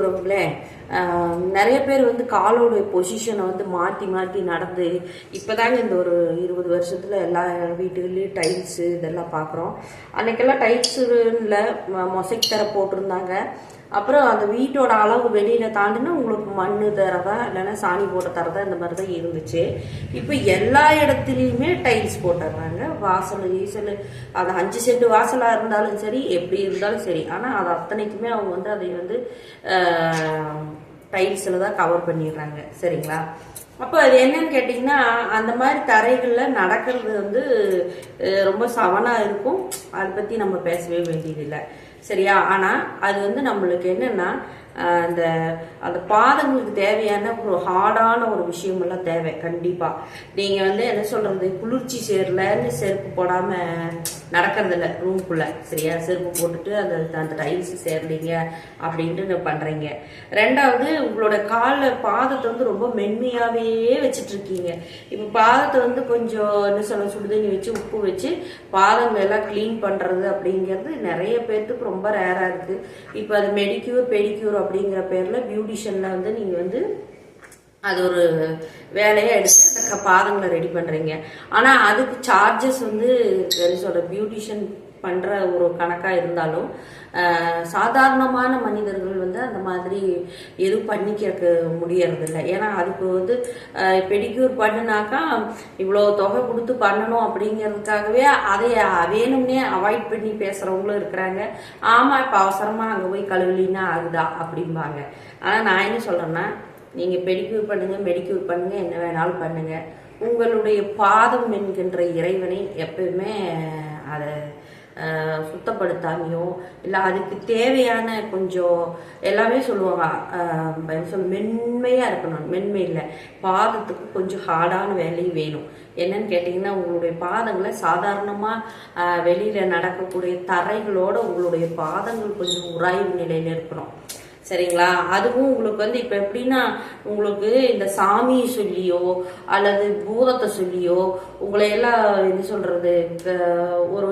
உறவுகளே நிறைய பேர் வந்து காலோட பொசிஷனை வந்து மாற்றி மாற்றி நடந்து இப்போதாங்க இந்த ஒரு இருபது வருஷத்தில் எல்லா வீட்டுகள்லேயும் டைல்ஸு இதெல்லாம் பார்க்குறோம் அன்றைக்கெல்லாம் டைல்ஸு இல்லை மொசைக் தர போட்டிருந்தாங்க. அப்புறம் அந்த வீட்டோட அளவு வெளியில தாண்டினா உங்களுக்கு மண் தரதா இல்லைன்னா சாணி போட்டு தரதா இந்த மாதிரி தான் இருந்துச்சு. இப்போ எல்லா இடத்துலையுமே டைல்ஸ் போட்டுடுறாங்க. வாசல் ஈசல் அது அஞ்சு சென்ட் வாசலாக இருந்தாலும் சரி எப்படி இருந்தாலும் சரி. ஆனால் அது அத்தனைக்குமே அவங்க வந்து அதை வந்து டைல்ஸில் தான் கவர் பண்ணிடுறாங்க. சரிங்களா? அப்போ அது என்னன்னு கேட்டிங்கன்னா அந்த மாதிரி தரைகளில் நடக்கிறது வந்து ரொம்ப சவனாக இருக்கும். அதை பற்றி நம்ம பேசவே வேண்டியதில்லை. சரியா? ஆனால் அது வந்து நம்மளுக்கு என்னென்னா அந்த அந்த பாதங்களுக்கு தேவையான ஒரு ஹார்டான ஒரு விஷயமெல்லாம் தேவை கண்டிப்பாக நீங்கள் வந்து என்ன சொல்கிறது குளிர்ச்சி சேர்லன்னு செருப்பு போடாமல் நடக்கிறதில்ல ரூம்குள்ளே சரியா? செருப்பு போட்டுட்டு அந்த அந்த டைல்ஸ் சேர்லீங்க அப்படின்ட்டு பண்ணுறீங்க ரெண்டாவது உங்களோட காலில் பாதத்தை வந்து ரொம்ப மென்மையாகவே வச்சுட்டு இருக்கீங்க இப்போ பாதத்தை வந்து கொஞ்சம் என்ன சொல்ல சுடுதண்ணி வச்சு உப்பு வச்சு பாதங்கள் எல்லாம் க்ளீன் பண்ணுறது அப்படிங்கிறது நிறைய பேர்த்துக்கு ரொம்ப ரேராக இருக்குது இப்போ அது மெடிக்யூர் பெடிக்யூர் அப்படிங்கிற பேரில் பியூட்டிஷியனில் வந்து நீங்கள் வந்து அது ஒரு வேலையை எடுத்து அந்த க- பாதங்களை ரெடி பண்ணுறீங்க ஆனால் அதுக்கு சார்ஜஸ் வந்து என்ன சொல்கிற பியூட்டிஷியன் பண்ணுற ஒரு கணக்காக இருந்தாலும் சாதாரணமான மனிதர்கள் வந்து அந்த மாதிரி எதுவும் பண்ணிக்க முடியறதில்ல. ஏன்னா அதுக்கு வந்து பெடிக்யூர் பண்ணினாக்கா இவ்வளோ தொகை கொடுத்து பண்ணணும் அப்படிங்கிறதுக்காகவே அதை வேணும்னே அவாய்ட் பண்ணி பேசுகிறவங்களும் இருக்கிறாங்க. ஆமாம் இப்போ அவசரமாக அங்கே போய் கழுவிலின்னா ஆகுதா அப்படிம்பாங்க. ஆனால் நான் என்ன சொல்கிறேன்னா நீங்கள் பெடிக்யூர் பண்ணுங்க மெடிக்யூர் பண்ணுங்க என்ன வேணாலும் பண்ணுங்க. உங்களுடைய பாதம் என்கின்ற இறைவனை எப்பயுமே அதை சுத்தப்படுத்தாமையோ இல்லை அதுக்கு தேவையான கொஞ்சம் எல்லாமே சொல்லுவாங்க. சொல்ல மென்மையாக இருக்கணும். மென்மை இல்லை. பாதத்துக்கு கொஞ்சம் ஹார்டான வேலையும் வேணும். என்னன்னு கேட்டிங்கன்னா உங்களுடைய பாதங்களை சாதாரணமாக வெளியில் நடக்கக்கூடிய தரைகளோட உங்களுடைய பாதங்கள் கொஞ்சம் உராய்வு நிலையில் இருக்கணும். சரிங்களா? அதுவும் உங்களுக்கு வந்து இப்போ எப்படின்னா உங்களுக்கு இந்த சாமியை சொல்லியோ அல்லது பூதத்தை சொல்லியோ உங்களை எல்லாம் என்ன சொல்றது ஒரு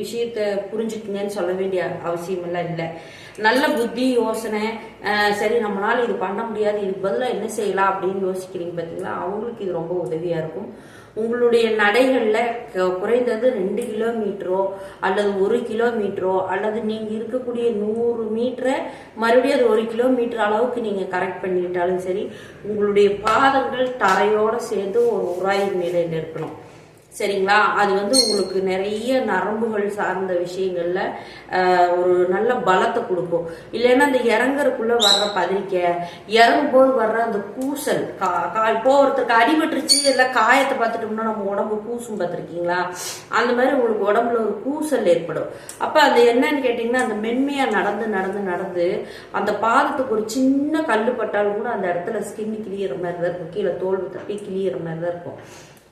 விஷயத்த புரிஞ்சுக்குங்கன்னு சொல்ல வேண்டிய அவசியம் எல்லாம் இல்லை. நல்ல புத்தி யோசனை சரி நம்மளால இது பண்ண முடியாது இதுக்கு பதிலாக என்ன செய்யலாம் அப்படின்னு யோசிக்கிறீங்க பார்த்தீங்களா அவங்களுக்கு இது ரொம்ப உதவியாக இருக்கும். உங்களுடைய நடைகளில் க- குறைந்தது ரெண்டு கிலோமீட்டரோ அல்லது ஒரு கிலோமீட்டரோ அல்லது நீங்கள் இருக்கக்கூடிய நூறு மீட்டரை மறுபடியும் அது ஒரு கிலோமீட்டர் அளவுக்கு நீங்கள் கரெக்ட் பண்ணிக்கிட்டாலும் சரி உங்களுடைய பாதங்கள் தரையோடு சேர்ந்து ஒரு உராய்வு நிலையில் இருக்கணும் சரிங்களா? அது வந்து உங்களுக்கு நிறைய நரம்புகள் சார்ந்த விஷயங்கள்ல ஒரு நல்ல பலத்தை கொடுக்கும். இல்லைன்னா அந்த இறங்குறக்குள்ள வர்ற பதிரிக்க இறங்கும் போது வர்ற அந்த கூசல் கா கா- இப்போ ஒருத்தருக்கு அடிபட்டுருச்சு இல்லை காயத்தை பார்த்துட்டோம்னா நம்ம உடம்பு கூசும் பார்த்துருக்கீங்களா? அந்த மாதிரி உங்களுக்கு உடம்புல ஒரு கூசல் ஏற்படும். அப்போ அது என்னன்னு கேட்டிங்கன்னா அந்த மென்மையாக நடந்து நடந்து நடந்து அந்த பாதத்துக்கு ஒரு சின்ன கல் பட்டாலும் கூட அந்த இடத்துல ஸ்கின் கிளியிற மாதிரி தான் இருக்கும். கீழே தோல் தப்பி கிளியிற மாதிரி தான் இருக்கும்.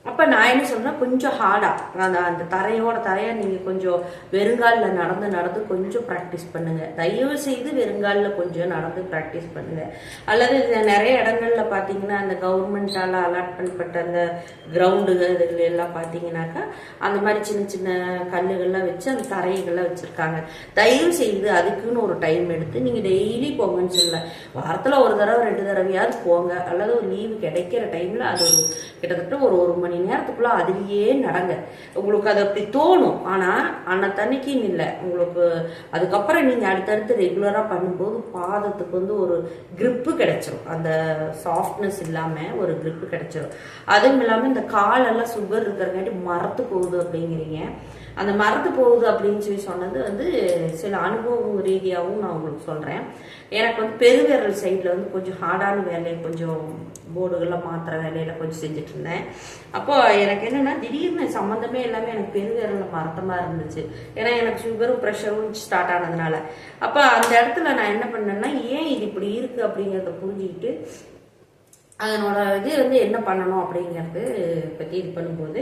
அப்போ நான் என்ன சொன்னேன் கொஞ்சம் ஹார்டாக அந்த அந்த தரையோட தரையை நீங்கள் கொஞ்சம் வெறுங்காலில் நடந்து நடந்து கொஞ்சம் ப்ராக்டிஸ் பண்ணுங்கள் தயவு செய்து வெறுங்காலில் கொஞ்சம் நடந்து ப்ராக்டிஸ் பண்ணுங்கள் அல்லது நிறைய இடங்களில் பார்த்தீங்கன்னா அந்த கவர்மெண்ட்டால் அலாட் பண்ணப்பட்ட அந்த கிரவுண்டுகள் இதுகள் எல்லாம் பார்த்தீங்கன்னாக்கா அந்த மாதிரி சின்ன சின்ன கல்லுகள்லாம் வச்சு அந்த தரைகள்லாம் வச்சுருக்காங்க. தயவு செய்து அதுக்குன்னு ஒரு டைம் எடுத்து நீங்கள் டெய்லி போங்கன்னு சொல்ல. வாரத்தில் ஒரு தடவை ரெண்டு தடவையாவது போங்க. அல்லது ஒரு லீவு கிடைக்கிற டைமில் அது ஒரு கிட்டத்தட்ட ஒரு ஒரு மணி நேரத்துக்குள்ள அதுலேயே நடங்க. உங்களுக்கு அது அப்படி தோணும். ஆனால் அன்னத்தன்னைக்குன்னு இல்லை. உங்களுக்கு அதுக்கப்புறம் நீங்கள் அடுத்தடுத்து ரெகுலராக பண்ணும்போது பாதத்துக்கு வந்து ஒரு கிரிப்பு கிடைச்சிரும். அந்த சாஃப்ட்னஸ் இல்லாமல் ஒரு கிரிப்பு கிடைச்சிரும். அதுவும் இல்லாமல் இந்த காலெல்லாம் சுகர் இருக்கிறங்காட்டி மரத்து போகுது அப்படிங்கிறீங்க. அந்த மறந்து போகுது அப்படின்னு சொல்லி சொன்னது வந்து சில அனுபவம் ரீதியாகவும் நான் உங்களுக்கு சொல்கிறேன் எனக்கு வந்து பெருவிரல் சைடில் வந்து கொஞ்சம் ஹார்டான வேலையை கொஞ்சம் போர்டுகள்லாம் மாற்றுற வேலையில கொஞ்சம் செஞ்சுட்டு இருந்தேன். அப்போ எனக்கு என்னென்னா திடீர்னு சம்மந்தமே எல்லாமே எனக்கு பெருவிரலில் மரத்தமாக இருந்துச்சு. ஏன்னா எனக்கு சுகரும் ப்ரெஷரும் ஸ்டார்ட் ஆனதுனால. அப்போ அந்த இடத்துல நான் என்ன பண்ணேன்னா ஏன் இது இப்படி இருக்குது அப்படிங்கிறத புரிஞ்சுக்கிட்டு அதனோட இது வந்து என்ன பண்ணணும் அப்படிங்கிறது பற்றி இது பண்ணும்போது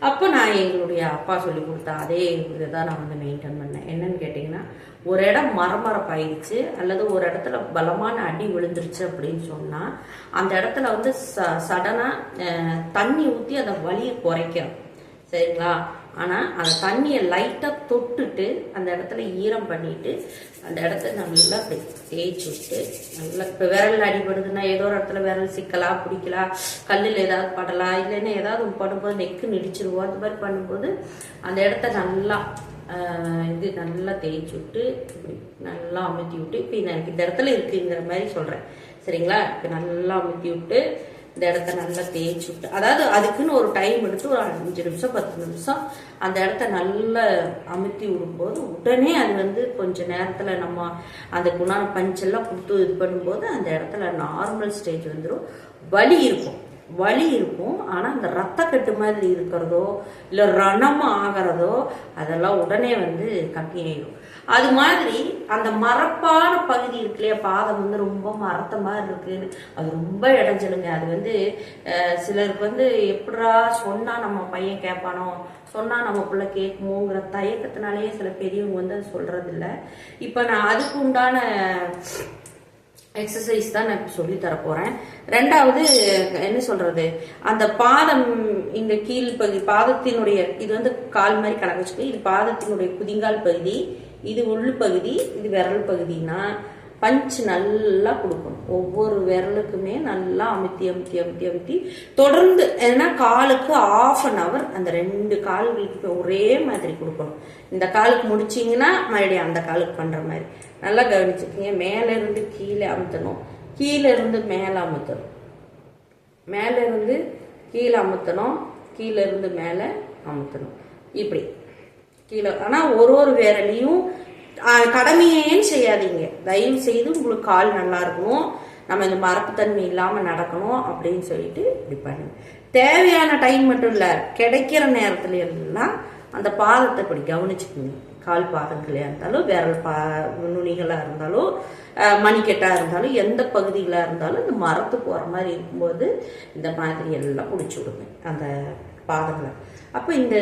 அப்போ நான் எங்களுடைய அப்பா சொல்லி கொடுத்த அதே இதை தான் நான் வந்து மெயின்டைன் பண்ணேன். என்னன்னு கேட்டிங்கன்னா ஒரு இடம் மரமரப்பாயிடுச்சு அல்லது ஒரு இடத்துல பலமான அடி விழுந்துருச்சு அப்படின்னு சொன்னால் அந்த இடத்துல வந்து ச சடனாக தண்ணி ஊற்றி அந்த வலியை குறைக்கிறோம் சரிங்களா? ஆனால் அந்த தண்ணியை லைட்டாக தொட்டுட்டு அந்த இடத்துல ஈரம் பண்ணிட்டு அந்த இடத்த நல்லா அப்படி தேய்ச்சி விட்டு நல்லா இப்போ விரல் அடிபடுதுன்னா ஏதோ ஒரு இடத்துல விரல் சிக்கலாம் பிடிக்கலாம் கல்லில் ஏதாவது படலாம் இல்லைன்னா ஏதாவது படும்போது நெக்கு நடிச்சிருவோம் அந்த மாதிரி பண்ணும்போது அந்த இடத்த நல்லா இது நல்லா தேய்ச்சி விட்டு நல்லா அமுத்தி விட்டு இப்போ எனக்கு இந்த இடத்துல இருக்குங்கிற மாதிரி சொல்கிறேன் சரிங்களா? இப்போ நல்லா அமுத்தி விட்டு இந்த இடத்த நல்லா தேய்ச்சி விட்டு அதாவது அதுக்குன்னு ஒரு டைம் எடுத்து ஒரு அஞ்சு நிமிஷம் பத்து நிமிஷம் அந்த இடத்த நல்லா அமுத்தி விடும்போது உடனே அது வந்து கொஞ்ச நேரத்தில் நம்ம அந்த குணான பஞ்செல்லாம் கொடுத்து இது பண்ணும்போது அந்த இடத்துல நார்மல் ஸ்டேஜ் வந்துடும் வலி இருக்கும். வலி இருக்கும். ஆனால் அந்த ரத்தக்கட்டு மாதிரி இருக்கிறதோ இல்லை ரணம் ஆகிறதோ அதெல்லாம் உடனே வந்து கம்மியாயிடும் அது மாதிரி அந்த மரப்பான பகுதி இருக்கு இல்லையா? பாதம் வந்து ரொம்ப மரத்த மாதிரி இருக்குது அது ரொம்ப இடைஞ்சலுங்க. அது வந்து சிலருக்கு வந்து எப்படா சொன்னா நம்ம பையன் கேட்பானோ சொன்னா நம்ம பிள்ளை கேட்குமோங்கிற தயக்கத்தினாலேயே சில பெரியவங்க வந்து அது சொல்றது இப்போ நான் அதுக்கு உண்டான எக்ஸசைஸ் தான் நான் சொல்லி தர ரெண்டாவது என்ன சொல்றது? அந்த பாதம் இந்த கீழ் பகுதி பாதத்தினுடைய இது வந்து கால் மாதிரி கணக்கு வச்சுக்கோ இது பாதத்தினுடைய குதிங்கால் பகுதி. இது உள் பகுதி இது விரல் பகுதினா பஞ்ச் நல்லா கொடுக்கணும். ஒவ்வொரு விரலுக்குமே நல்லா அமுத்தி அமுத்தி அமுத்தி அமுத்தி. தொடர்ந்து ஏன்னா காலுக்கு ஆஃப் அன் அவர் அந்த ரெண்டு கால்களுக்கு ஒரே மாதிரி கொடுக்கணும். இந்த காலுக்கு முடிச்சிங்கன்னா மறுபடியும் அந்த காலுக்கு பண்ணுற மாதிரி. நல்லா கவனிச்சுக்கோங்க. மேலே இருந்து கீழே அமுத்தணும். கீழே இருந்து மேலே அமுத்தணும். மேலே இருந்து கீழே அமுத்தணும். கீழே இருந்து மேலே அமுத்தணும். இப்படி. கீழே. ஆனால் ஒரு ஒரு விரலையும் கடமையேன்னு செய்யாதீங்க. தயவு செய்து உங்களுக்கு கால் நல்லா இருக்கணும். நம்ம இந்த மரப்புத்தன்மை இல்லாமல் நடக்கணும் அப்படின்னு சொல்லிட்டு இப்படி பண்ணுங்க தேவையான டைம் மட்டும் இல்லை கிடைக்கிற நேரத்துல எல்லாம் அந்த பாதத்தை இப்படி கவனிச்சுக்கோங்க. கால் பாதங்களையாக இருந்தாலும் விரல் பா நுனிகளாக இருந்தாலும் அஹ், மணிக்கட்டாக இருந்தாலும் எந்த பகுதிகளாக இருந்தாலும் இந்த மரத்து போகிற மாதிரி இருக்கும்போது இந்த மாதிரி எல்லாம் பிடிச்சி விடுங்க அந்த பாதங்களை. அப்போ இந்த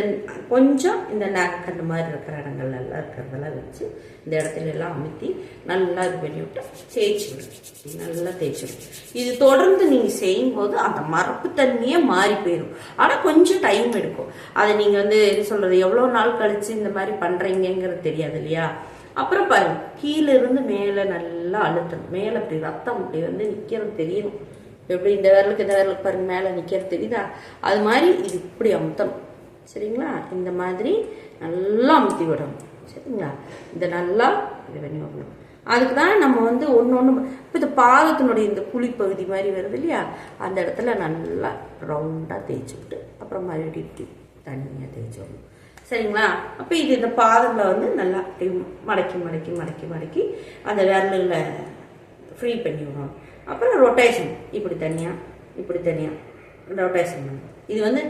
கொஞ்சம் இந்த நகக்கண்டு மாதிரி இருக்கிற இடங்கள் எல்லாம் இருக்கிறதெல்லாம் வச்சு இந்த இடத்துல எல்லாம் அமுத்தி நல்லா இது பண்ணி விட்டு தேய்ச்சி விடும் நல்லா தேய்ச்சி விடும் இது தொடர்ந்து நீங்கள் செய்யும்போது அந்த மரப்பு தண்ணியே மாறி போயிடும் ஆனால் கொஞ்சம் டைம் எடுக்கும். அதை நீங்கள் வந்து என்ன சொல்கிறது எவ்வளோ நாள் கழித்து இந்த மாதிரி பண்ணுறீங்கங்கிறது தெரியாது இல்லையா? அப்புறம் பாருங்க கீழே இருந்து மேலே நல்லா அழுத்தணும். மேலே இப்படி ரத்தம் இப்படி வந்து நிற்கிறது தெரியணும். எப்படி இந்த விரலுக்கு இந்த விரலுக்கு பாருங்க மேலே நிற்கிறது தெரியுதா? அது மாதிரி இது இப்படி அமுத்தணும். சரிங்களா? இந்த மாதிரி நல்லா அமுத்தி விடணும். சரிங்களா? இந்த நல்லா இது பண்ணி விடணும் அதுக்கு தான் நம்ம வந்து ஒன்று ஒன்று இப்போ இந்த பாதத்தினுடைய இந்த குழிப்பகுதி மாதிரி வருது இல்லையா? அந்த இடத்துல நல்லா ரவுண்டாக தேய்ச்சி விட்டு அப்புறம் மறுபடியும் இப்படி தண்ணியாக தேய்ச்சி விடணும். சரிங்களா? அப்போ இது இந்த பாதங்களை வந்து நல்லா மடக்கி மடக்கி மடக்கி மடக்கி அந்த விரலில் ஃப்ரீ பண்ணி விடணும். அப்புறம் ரொட்டேஷன் இப்படி தனியாக இப்படி தனியாக ரொட்டேஷன் இது வந்து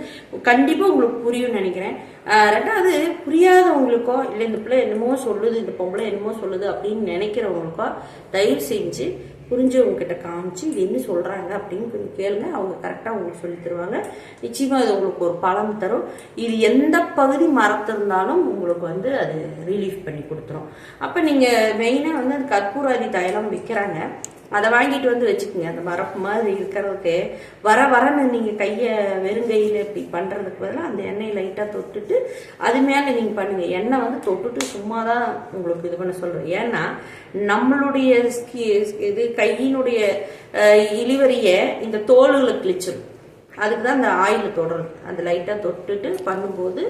கண்டிப்பாக உங்களுக்கு புரியும்னு நினைக்கிறேன். ரெண்டாவது புரியாதவங்களுக்கோ இல்லை இந்த பிள்ளை என்னமோ சொல்லுது இந்த பொம்பளை என்னமோ சொல்லுது அப்படின்னு நினைக்கிறவங்களுக்கோ தயவு செஞ்சு புரிஞ்சவங்க கிட்ட காமிச்சு இது என்ன சொல்கிறாங்க அப்படின்னு கொஞ்சம் கேளுங்க. அவங்க கரெக்டாக உங்களுக்கு சொல்லி தருவாங்க. நிச்சயமாக அது உங்களுக்கு ஒரு பலம் தரும். இது எந்த பகுதி மரத்திருந்தாலும் உங்களுக்கு வந்து அது ரிலீஃப் பண்ணி கொடுத்துரும். அப்போ நீங்கள் மெயினாக வந்து அந்த கற்பூராதி தைலம் விற்கிறாங்க அதை வாங்கிட்டு வந்து வச்சுக்கோங்க. அந்த மரப்பு மாதிரி இருக்கிறதுக்கு வர வரன்னு நீங்கள் கையை வெறுங்கையில் இப்படி பண்ணுறதுக்கு பதிலாக அந்த எண்ணெயை லைட்டாக தொட்டுட்டு அது மேலே நீங்கள் பண்ணுங்கள் எண்ணெய் வந்து தொட்டுட்டு சும்மா தான் உங்களுக்கு இது பண்ண சொல்கிறேன் ஏன்னா நம்மளுடைய ஸ்கி இது கையினுடைய இழிவரிய இந்த தோல்களை கிழிச்சிடும் அதுக்கு தான் அந்த ஆயில் தொடரும். அந்த லைட்டாக தொட்டுட்டு பண்ணும்போது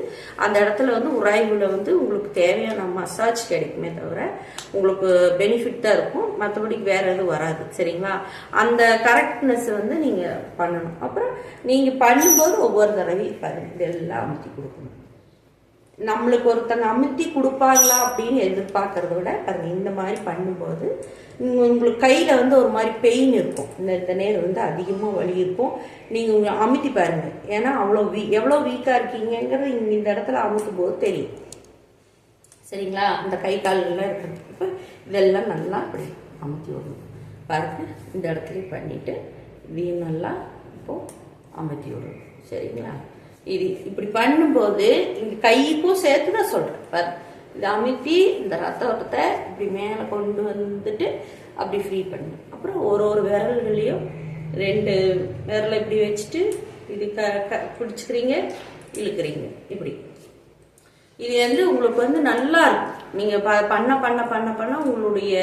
அந்த இடத்துல வந்து உராய்வில் வந்து உங்களுக்கு தேவையான மசாஜ் கிடைக்குமே தவிர உங்களுக்கு பெனிஃபிட் தான் இருக்கும். மற்றபடி வேற எதுவும் வராது. சரிங்களா? அந்த கரெக்ட்னஸ் வந்து நீங்கள் பண்ணணும். அப்புறம் நீங்கள் பண்ணும்போது ஒவ்வொரு தடவையும் பாருங்கள் இதெல்லாம் அமுத்தி கொடுக்கணும். நம்மளுக்கு ஒருத்தங்க அமுத்தி கொடுப்பாங்களா அப்படின்னு எதிர்பார்க்கறத விட பாருங்க இந்த மாதிரி பண்ணும்போது உங்களுக்கு கையில் வந்து ஒரு மாதிரி பெயின் இருக்கும். இந்த இந்த நேரம் வந்து அதிகமாக வலி இருக்கும். நீங்கள் உங்களை அமுத்தி பாருங்க. ஏன்னா அவ்வளோ வீ எவ்வளோ வீக்காக இருக்கீங்கங்கிறது இங்கே இந்த இடத்துல அமுத்தும் போது தெரியும். சரிங்களா? அந்த கை கால்கள்லாம் இருக்கிறது இப்போ இதெல்லாம் நல்லா அப்படி அமுத்தி விடணும். பாருங்க இந்த இடத்துல பண்ணிட்டு வீ நல்லா இப்போ அமுத்தி விடணும். சரிங்களா? இது இப்படி பண்ணும்போது இந்த கைக்கும் சேர்த்து தான் சொல்றேன். பாரு இதை அமுத்தி இந்த ரத்த ஓட்டத்தை இப்படி மேலே கொண்டு வந்துட்டு அப்படி ஃப்ரீ பண்ணு. அப்புறம் ஒரு ஒரு விரல்களையும் ரெண்டு விரலை இப்படி வச்சுட்டு இது க க பிடிச்சிக்கிறீங்க இழுக்கிறீங்க. இப்படி. இது வந்து உங்களுக்கு வந்து நல்லா இருக்கும். நீங்க ப- பண்ண பண்ண பண்ண பண்ண உங்களுடைய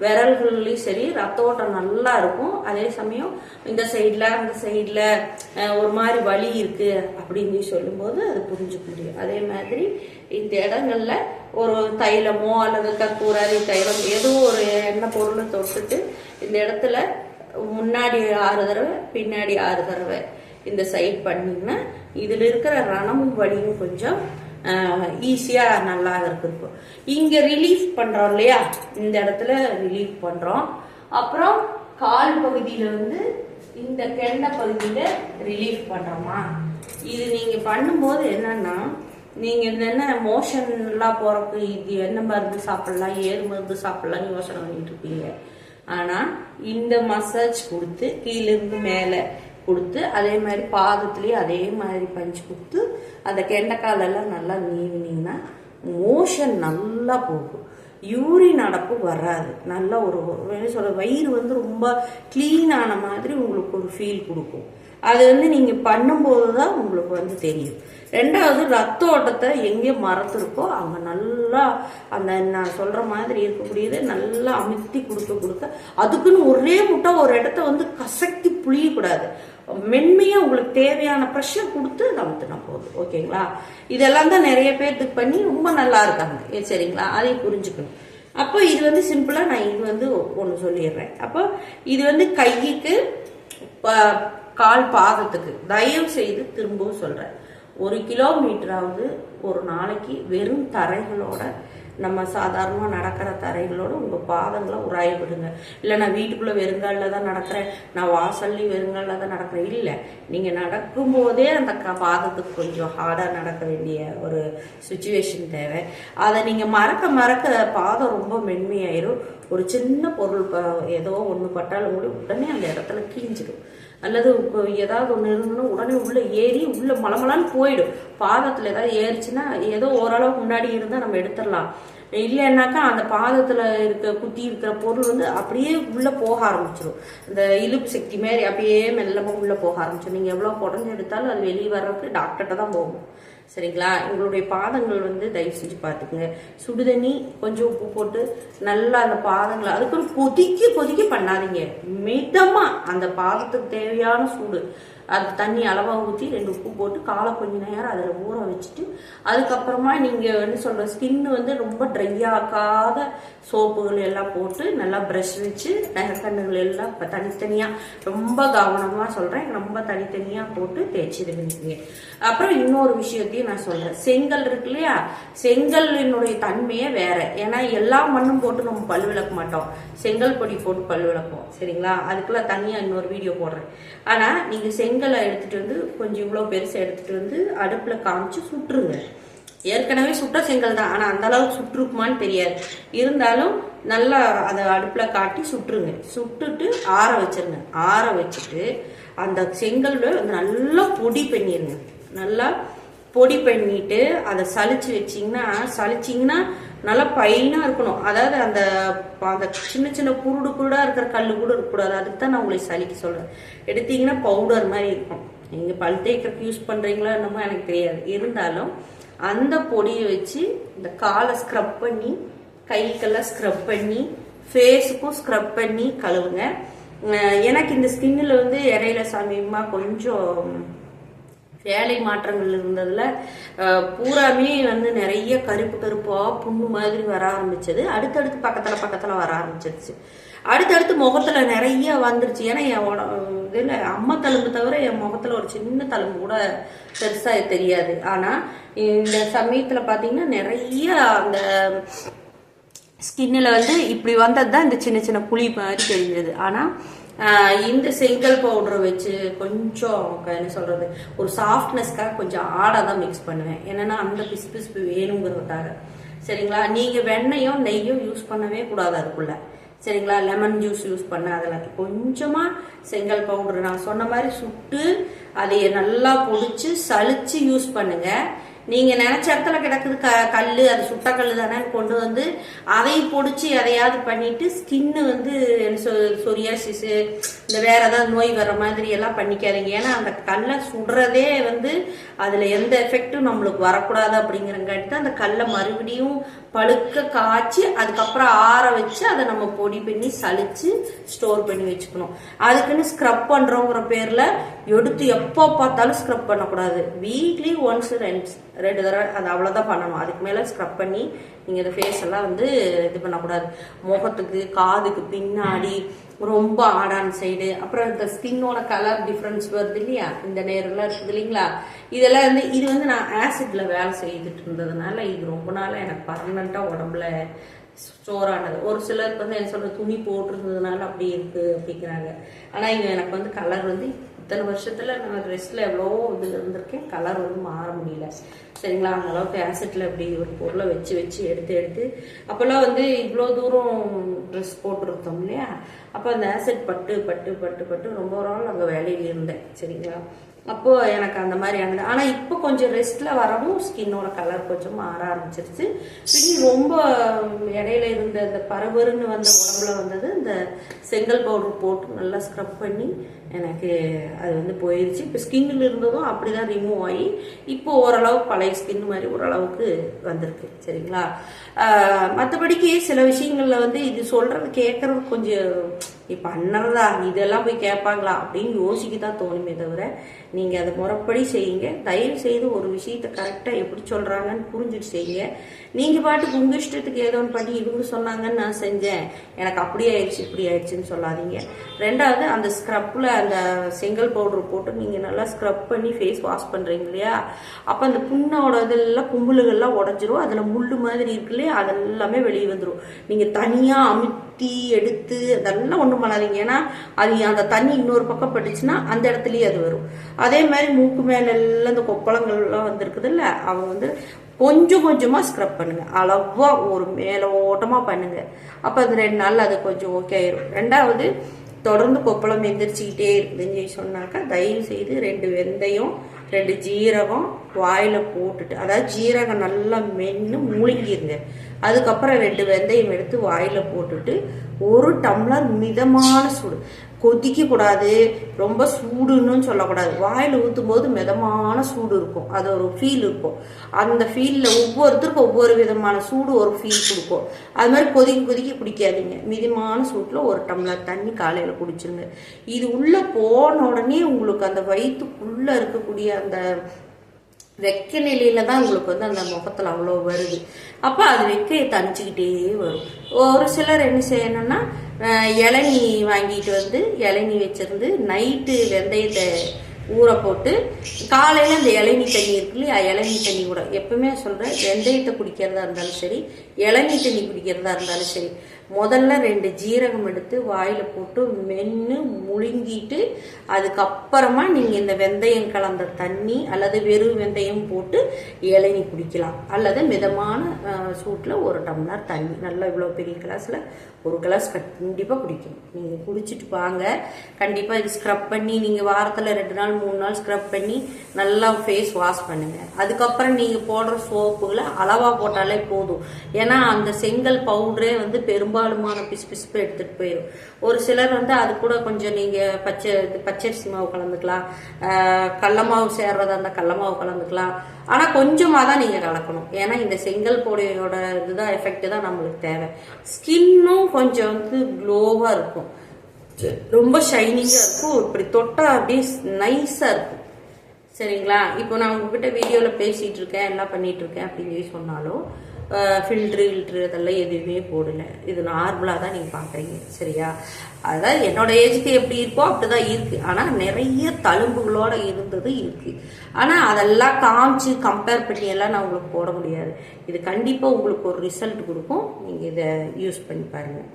விரல்கள்லயும் சரி ரத்த ஓட்டம் நல்லா இருக்கும். அதே சமயம் இந்த சைடில் அந்த சைடில் ஒரு மாதிரி வலி இருக்கு அப்படின்னு சொல்லும்போது அது புரிஞ்சுக்க முடியும். அதே மாதிரி இந்த இடங்கள்ல ஒரு தைலமோ அல்லது கற்பூராதி தைலம் ஏதோ ஒரு எண்ணெய் பொருளை தொட்டுட்டு இந்த இடத்துல முன்னாடி ஆறு தடவை பின்னாடி ஆறு தடவை இந்த சைட் பண்ணீங்கன்னா இதுல இருக்கிற ரணமும் வலியும் கொஞ்சம் ஈஸியாக நல்லா இருக்குது இங்கே ரிலீஃப் பண்ணுறோம் இல்லையா? இந்த இடத்துல ரிலீஃப் பண்ணுறோம் அப்புறம் கால் பகுதியில் வந்து இந்த கெண்ட பகுதியில் ரிலீஃப் பண்ணுறோமா இது நீங்கள் பண்ணும்போது என்னன்னா நீங்கள் இந்த என்ன மோஷன்லாம் போகிறக்கு இது என்ன மருந்து சாப்பிட்லாம் ஏது மருந்து சாப்பிட்லாம் யோசனை பண்ணிட்டு இருப்பீங்க ஆனால் இந்த மசாஜ் கொடுத்து கீழிருந்து மேலே கொடுத்து அதே மாதிரி பாதத்துலேயும் அதே மாதிரி பஞ்சு கொடுத்து அந்த கெண்டைக்காலெல்லாம் நல்லா நீவினீங்கன்னா மோஷன் நல்லா போகும். யூரின் அடப்பு வராது. நல்ல ஒரு என்ன வயிறு வந்து ரொம்ப க்ளீன் ஆன மாதிரி உங்களுக்கு ஒரு ஃபீல் கொடுக்கும். அது வந்து நீங்கள் பண்ணும்போது தான் உங்களுக்கு வந்து தெரியும். ரெண்டாவது ரத்த ஓட்டத்தை எங்கே மறந்துருக்கோ அங்கே நல்லா அந்த நான் சொல்கிற மாதிரி இருக்கக்கூடியது நல்லா அமுத்தி கொடுக்க கொடுக்க அதுக்குன்னு ஒரே முட்டை ஒரு இடத்த வந்து கசக்கி புளியக்கூடாது. மென்மையாக உங்களுக்கு தேவையான ப்ரெஷர் கொடுத்து அதை போதும். ஓகேங்களா? இதெல்லாம் தான் நிறைய பேர்த்துக்கு பண்ணி ரொம்ப நல்லா இருக்காங்க. சரிங்களா? அதையும் புரிஞ்சுக்கணும். அப்போ இது வந்து சிம்பிளாக நான் இது வந்து ஒன்று சொல்லிடுறேன். அப்போ இது வந்து கைக்கு கால் பாதத்துக்கு தயவு செய்து திரும்பவும் சொல்கிறேன் ஒரு கிலோமீட்டராவது ஒரு நாளைக்கு வெறும் தரைகளோட நம்ம சாதாரணமாக நடக்கிற தரைகளோட உங்கள் பாதங்களை உராய விடுங்க. இல்லை நான் வீட்டுக்குள்ளே வெறுங்காலில் தான் நடக்கிறேன். நான் வாசல்லையும் வெறுங்காலில் தான் நடக்கிறேன். இல்லை நீங்கள் நடக்கும்போதே அந்த க பாதத்துக்கு கொஞ்சம் ஹார்டாக நடக்க வேண்டிய ஒரு சுச்சுவேஷன் தேவை. அதை நீங்கள் மறக்க மறக்க பாதம் ரொம்ப மென்மையாயிரும். ஒரு சின்ன பொருள் ஏதோ ஒன்று பட்டாலும் கூட உடனே அந்த இடத்துல கிழிஞ்சிடும். அல்லது இப்போ ஏதாவது ஒன்று இருந்ததுன்னா உடனே உள்ள ஏறி உள்ள மலமலான்னு போயிடும். பாதத்தில் ஏதாவது ஏறிச்சுன்னா ஏதோ ஓரளவுக்கு முன்னாடி இருந்தால் நம்ம எடுத்துடலாம். இல்லைன்னாக்கா அந்த பாதத்தில் இருக்க குத்தி இருக்கிற பொருள் வந்து அப்படியே உள்ளே போக ஆரம்பிச்சிடும் இந்த இழுப்பு சக்தி மாதிரி அப்படியே மெல்லமாக உள்ளே போக ஆரம்பிச்சிடும் நீங்கள் எவ்வளோ குடஞ்சி எடுத்தாலும் அது வெளியே வர்றதுக்கு டாக்டர்கிட்ட தான் போகும். சரிங்களா? உங்களுடைய பாதங்கள் வந்து தயவு செஞ்சு பார்த்துக்குங்க. சுடுதண்ணி கொஞ்சம் உப்பு போட்டு நல்லா அந்த பாதங்களை அதுக்கு கொதிக்க கொதிக்க பண்ணாதீங்க. மிதமாக அந்த பாதத்துக்கு தேவையான சூடு. அது தண்ணி அளவாக ஊற்றி ரெண்டு உப்பு போட்டு காலை கொஞ்ச நேரம் அதில் ஊற வச்சுட்டு அதுக்கப்புறமா நீங்கள் என்ன சொல்கிற ஸ்கின் வந்து ரொம்ப ட்ரை ஆக்காத சோப்புகள் எல்லாம் போட்டு நல்லா ப்ரஷ் வச்சு நகக்கண்ணுகள் எல்லாம் இப்போ தனித்தனியாக ரொம்ப கவனமாக சொல்கிறேன் ரொம்ப தனித்தனியாக போட்டு தேய்ச்சி இது பண்ணிக்கோங்க அப்புறம் இன்னொரு விஷயத்தையும் நான் சொல்கிறேன் செங்கல் இருக்கு இல்லையா? செங்கலினுடைய தன்மையே வேற. ஏன்னா எல்லா மண்ணும் போட்டு நம்ம பல் விளக்க மாட்டோம். செங்கல் பொடி போட்டு பல் விளக்குவோம். சரிங்களா? அதுக்கெல்லாம் தனியாக இன்னொரு வீடியோ போடுறேன். ஆனால் நீங்கள் செங்கலை எடுத்துகிட்டு வந்து கொஞ்சம் இவ்வளோ பெருசாக எடுத்துகிட்டு வந்து அடுப்பில் காமிச்சு சுட்டுருங்க. ஏற்கனவே சுட்ட செங்கல் தான். ஆனால் அந்த அளவுக்கு சுட்டுருக்குமான்னு தெரியாது. இருந்தாலும் நல்லா அதை அடுப்பில் காட்டி சுட்டுருங்க. சுட்டுட்டு ஆற வச்சிருங்க. ஆற வச்சுட்டு அந்த செங்கல்ல நல்லா பொடி பண்ணிருங்க. நல்லா பொடி பண்ணிட்டு அதை சளிச்சு வச்சிங்கன்னா சலிச்சிங்கன்னா நல்லா பைனாக இருக்கணும். அதாவது அந்த அந்த சின்ன சின்ன குருடு குருடாக இருக்கிற கல் கூட இருக்கக்கூடாது. அதுக்கு தான் நான் உங்களுக்கு சலிக்க சொல்கிறேன் எடுத்தீங்கன்னா பவுடர் மாதிரி இருக்கும். நீங்கள் பல் தேய்க்கிறதுக்கு யூஸ் பண்ணுறீங்களோ என்னமோ எனக்கு தெரியாது. இருந்தாலும் அந்த பொடியை வச்சு இந்த காலை ஸ்க்ரப் பண்ணி கைக்கெல்லாம் ஸ்க்ரப் பண்ணி ஃபேஸுக்கும் ஸ்க்ரப் பண்ணி கழுவுங்க. எனக்கு இந்த ஸ்கின்னில் வந்து இறையில சமயமாக கொஞ்சம் வேலை மாற்றங்கள் இருந்ததுல பூராமே வந்து நிறைய கருப்பு கருப்பா புண்ணு மாதிரி வர ஆரம்பிச்சது. அடுத்தடுத்து பக்கத்துல பக்கத்துல வர ஆரம்பிச்சிருச்சு. அடுத்தடுத்து முகத்துல நிறைய வந்துருச்சு. ஏன்னா என் உட- இதுல அம்மா தழும்பு தவிர என் முகத்துல ஒரு சின்ன தழும்பு கூட பெருசா தெரியாது. ஆனா இந்த சமயத்துல பாத்தீங்கன்னா நிறைய அந்த ஸ்கின்னில் வந்து இப்படி வந்தது தான் இந்த சின்ன சின்ன புளி மாதிரி தெரிஞ்சது. ஆனால் இந்த செங்கல் பவுடரை வச்சு கொஞ்சம் என்ன சொல்கிறது ஒரு சாஃப்ட்னஸ்க்காக கொஞ்சம் ஆடாக தான் மிக்ஸ் பண்ணுவேன். என்னன்னா அந்த பிசு பிசுப்பு வேணுங்கிறதுக்காக. சரிங்களா? நீங்கள் வெண்ணையும் நெய்யும் யூஸ் பண்ணவே கூடாது அதுக்குள்ள. சரிங்களா? லெமன் ஜூஸ் யூஸ் பண்ண அதில் கொஞ்சமாக செங்கல் பவுடர். நான் சொன்ன மாதிரி சுட்டு அதை நல்லா பொடிச்சு சளிச்சு யூஸ் பண்ணுங்கள் நீங்க நினைச்ச இடத்துல கிடக்குது க கல் அது சுட்ட கல்லு தானே கொண்டு வந்து அதை பொடிச்சு எதையாவது பண்ணிட்டு ஸ்கின்னு வந்து சொரியாசிஸ் இந்த வேற ஏதாவது நோய் வர மாதிரி எல்லாம் பண்ணிக்காதீங்க. ஏன்னா அந்த கல்லை சுடுறதே வந்து அதுல எந்த எஃபெக்டும் நம்மளுக்கு வரக்கூடாது அப்படிங்கிறங்காட்டி தான் அந்த கல்லை மறுபடியும் பழுக்க காய்ச்சி அதுக்கப்புறம் ஆற வச்சு அதை நம்ம பொடி பண்ணி சளிச்சு ஸ்டோர் பண்ணி வச்சுக்கணும். அதுக்குன்னு ஸ்க்ரப் பண்ணுறோங்கிற பேரில் எடுத்து எப்போ பார்த்தாலும் ஸ்க்ரப் பண்ணக்கூடாது. வீக்லி ஒன்ஸ் ரெண்டு ரெண்டு தடவை அது அவ்வளோதான் பண்ணணும். அதுக்கு மேலே ஸ்க்ரப் பண்ணி நீங்கள் இந்த ஃபேஸ் எல்லாம் வந்து இது பண்ணக்கூடாது. முகத்துக்கு காதுக்கு பின்னாடி ரொம்ப ஆடான் சைடு அப்புறம் இந்த ஸ்கின்னோட கலர் டிஃப்ரென்ஸ் வருது இல்லையா? இந்த நேரெல்லாம் இருக்குது இல்லைங்களா? இதெல்லாம் வந்து இது வந்து நான் ஆசிட்ல வேலை செய்துட்டு இருந்ததுனால இது ரொம்ப நாளாக எனக்கு பர்மனண்ட்டாக உடம்புல ஸ்டோர் ஆனது ஒரு சிலருக்கு வந்து என்ன சொல்ற துணி போட்டிருந்ததுனால அப்படி இருக்கு அப்படிங்கிறாங்க. ஆனால் இங்க எனக்கு வந்து கலர் வந்து இத்தனை வருஷத்துல நான் ட்ரெஸ்ல எவ்வளோ இது இருந்திருக்கேன் கலர் வந்து மாற முடியல. சரிங்களா? அந்த அளவுக்கு ஆசிட்ல இப்படி ஒரு பொருளை வச்சு வச்சு எடுத்து எடுத்து. அப்போல்லாம் வந்து இவ்வளோ தூரம் ட்ரெஸ் போட்டிருந்தோம் இல்லையா? அப்போ அந்த ஆசிட் பட்டு பட்டு பட்டு பட்டு ரொம்ப நாள் அங்கே வேலையில் இருந்தேன். சரிங்களா? அப்போ எனக்கு அந்த மாதிரி ஆனது ஆனா இப்போ கொஞ்சம் ரெஸ்ட்ல வரவும் ஸ்கின்னோட கலர் கொஞ்சம் மாற ஆரம்பிச்சிருச்சு. பின்னி ரொம்ப இடையில இருந்த இந்த பரபருன்னு வந்த உடம்புல வந்தது இந்த செங்கல் பவுடர் போட்டு நல்லா ஸ்க்ரப் பண்ணி எனக்கு அது வந்து போயிடுச்சு இப்போ ஸ்கின்னில் இருந்ததும் அப்படி தான் ரிமூவ் ஆகி இப்போ ஓரளவு பழைய ஸ்கின் மாதிரி ஓரளவுக்கு வந்திருக்கு. சரிங்களா? மற்றபடிக்கு சில விஷயங்களில் வந்து இது சொல்கிறது கேட்குறது கொஞ்சம் இப்போ அண்ணறதா இதெல்லாம் போய் கேட்பாங்களா அப்படின்னு யோசிக்க தான் தோணுமே தவிர நீங்கள் அதை முறைப்படி செய்யுங்க. தயவு செய்து ஒரு விஷயத்த கரெக்டாக எப்படி சொல்கிறாங்கன்னு புரிஞ்சுட்டு செய்யுங்க. நீங்கள் பாட்டுக்கு உங்கள் இஷ்டத்துக்கு ஏதோ ஒன்று பண்ணி இவங்க சொன்னாங்கன்னு நான் செஞ்சேன். எனக்கு அப்படி ஆயிடுச்சு இப்படி ஆயிடுச்சுன்னு சொல்லாதீங்க. ரெண்டாவது அந்த ஸ்க்ரப்பில் அந்த செங்கல் பவுடர் போட்டு நீங்கள் நல்லா ஸ்க்ரப் பண்ணி ஃபேஸ் வாஷ் பண்ணுறீங்க இல்லையா? அப்போ அந்த புண்ணோட இதெல்லாம் கும்பலுகள்லாம் உடஞ்சிரும். அதில் முள் மாதிரி இருக்கு இல்லையா? அதெல்லாமே வெளியே வந்துடும் நீங்கள் தனியாக அமுத்தி எடுத்து அதெல்லாம் ஒன்றும் பண்ணாதீங்க. ஏன்னா அது அந்த தண்ணி இன்னொரு பக்கம் பட்டுச்சுன்னா அந்த இடத்துலயே அது வரும். அதே மாதிரி மூக்கு மேலெல்லாம் அந்த இந்த கொப்பளங்கள்லாம் வந்துருக்குதுல்ல அவங்க வந்து கொஞ்சம் கொஞ்சமாக ஸ்க்ரப் பண்ணுங்க. அளவா ஒரு மேலோட்டமா பண்ணுங்க. அப்போ அது ரெண்டு நாள் அது கொஞ்சம் ஓகே ஆயிரும். ரெண்டாவது தொடர்ந்து கொப்பளம் எந்திரிச்சுக்கிட்டே இருக்குதுன்னு சொன்னாக்கா தயவு செய்து ரெண்டு வெந்தயம் ரெண்டு ஜீரகம் வாயில் போட்டுட்டு அதாவது ஜீரகம் நல்லா மென்று முழுங்கிருங்க அதுக்கப்புறம் ரெண்டு வெந்தயம் எடுத்து வாயில் போட்டுட்டு ஒரு டம்ளர் மிதமான சூடு கொதிக்க கூடாது ரொம்ப சூடுன்னு சொல்லக்கூடாது. வாயில் ஊற்றும் போது மிதமான சூடு இருக்கும். அது ஒரு ஃபீல் இருக்கும். அந்த ஃபீலில் ஒவ்வொருத்தருக்கும் ஒவ்வொரு விதமான சூடு ஒரு ஃபீல் கொடுக்கும். அது மாதிரி கொதிக்க கொதிக்க குடிக்காதீங்க. மிதமான சூட்டில் ஒரு டம்ளர் தண்ணி காலையில் குடிச்சிருங்க. இது உள்ளே போன உடனே உங்களுக்கு அந்த வயிற்றுக்குள்ளே இருக்கக்கூடிய அந்த வெக்க நிலையில தான் உங்களுக்கு வந்து அந்த முகத்தில் அவ்வளோ வருது. அப்போ அது வெக்கையை தணிச்சுக்கிட்டே வரும். ஒரு சிலர் என்ன செய்யணும்னா இளநீ வாங்கிட்டு வந்து இளநீ வச்சிருந்து நைட்டு வெந்தயத்தை ஊற போட்டு காலையில் அந்த இளநீ தண்ணி இருக்கு இல்லையா இளநீ தண்ணி கூட. எப்பவுமே சொல்கிறேன் வெந்தயத்தை குடிக்கிறதா இருந்தாலும் சரி இளநீ தண்ணி குடிக்கிறதா இருந்தாலும் சரி முதல்ல ரெண்டு ஜீரகம் எடுத்து வாயில் போட்டு மென்று முழுங்கிட்டு அதுக்கப்புறமா நீங்கள் இந்த வெந்தயம் கலந்த தண்ணி அல்லது வெறும் வெந்தயம் போட்டு இளநி குடிக்கலாம். அல்லது மிதமான சூட்டில் ஒரு டம்ளர் தண்ணி. நல்லா இவ்வளோ பெரிய கிளாஸில் ஒரு கிளாஸ் கண்டிப்பாக குடிக்கணும். நீங்கள் குடிச்சிட்டு வாங்க. கண்டிப்பாக இது ஸ்க்ரப் பண்ணி நீங்கள் வாரத்தில் ரெண்டு நாள் மூணு நாள் ஸ்க்ரப் பண்ணி நல்லா ஃபேஸ் வாஷ் பண்ணுங்கள் அதுக்கப்புறம் நீங்கள் போடுற சோப்புகளை அளவாக போட்டாலே போதும். ஏன்னா அந்த செங்கல் பவுடரே வந்து பெரும்பாலுமான பிசு பிசுப்பு எடுத்துட்டு போயிடும் ஒரு சிலர் வந்து அது கூட கொஞ்சம் நீங்க பச்சை பச்சரிசி மாவு கலந்துக்கலாம். கடல மாவு சேர்றதா இருந்தால் கடல மாவு கலந்துக்கலாம். ஆனா கொஞ்சமா தான் நீங்க கலக்கணும். ஏன்னா இந்த செங்கல் பொடியோட இதுதான் எஃபெக்ட் தான் நம்மளுக்கு தேவை. ஸ்கின்னும் கொஞ்சம் வந்து க்ளோவா இருக்கும். ரொம்ப ஷைனிங்கா இருக்கும். இப்படி தொட்டா அப்படியே நைஸா இருக்கும். சரிங்களா? இப்போ நான் உங்ககிட்ட வீடியோவில் பேசிட்டு இருக்கேன் எல்லாம் பண்ணிட்டு இருக்கேன் அப்படின்னு சொல்லி சொன்னாலும் ஃபில்ட்ரு கில்ட்ரு அதெல்லாம் எதுவுமே போடல. இது நார்மலாக தான் நீங்கள் பார்க்குறீங்க சரியா? அதான் என்னோட ஏஜுக்கு எப்படி இருக்கோ அப்படிதான் இருக்கு. ஆனால் நிறைய தழும்புகளோட இருந்தது இருக்கு. ஆனால் அதெல்லாம் காமிச்சு கம்பேர் பண்ணி எல்லாம் நான் உங்களுக்கு போட முடியாது. இது கண்டிப்பாக உங்களுக்கு ஒரு ரிசல்ட் கொடுக்கும். நீங்கள் இதை யூஸ் பண்ணி பாருங்கள்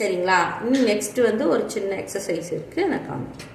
சரிங்களா? இன்னும் நெக்ஸ்ட் வந்து ஒரு சின்ன எக்ஸசைஸ் இருக்குது நான் காமிக்கிறேன்.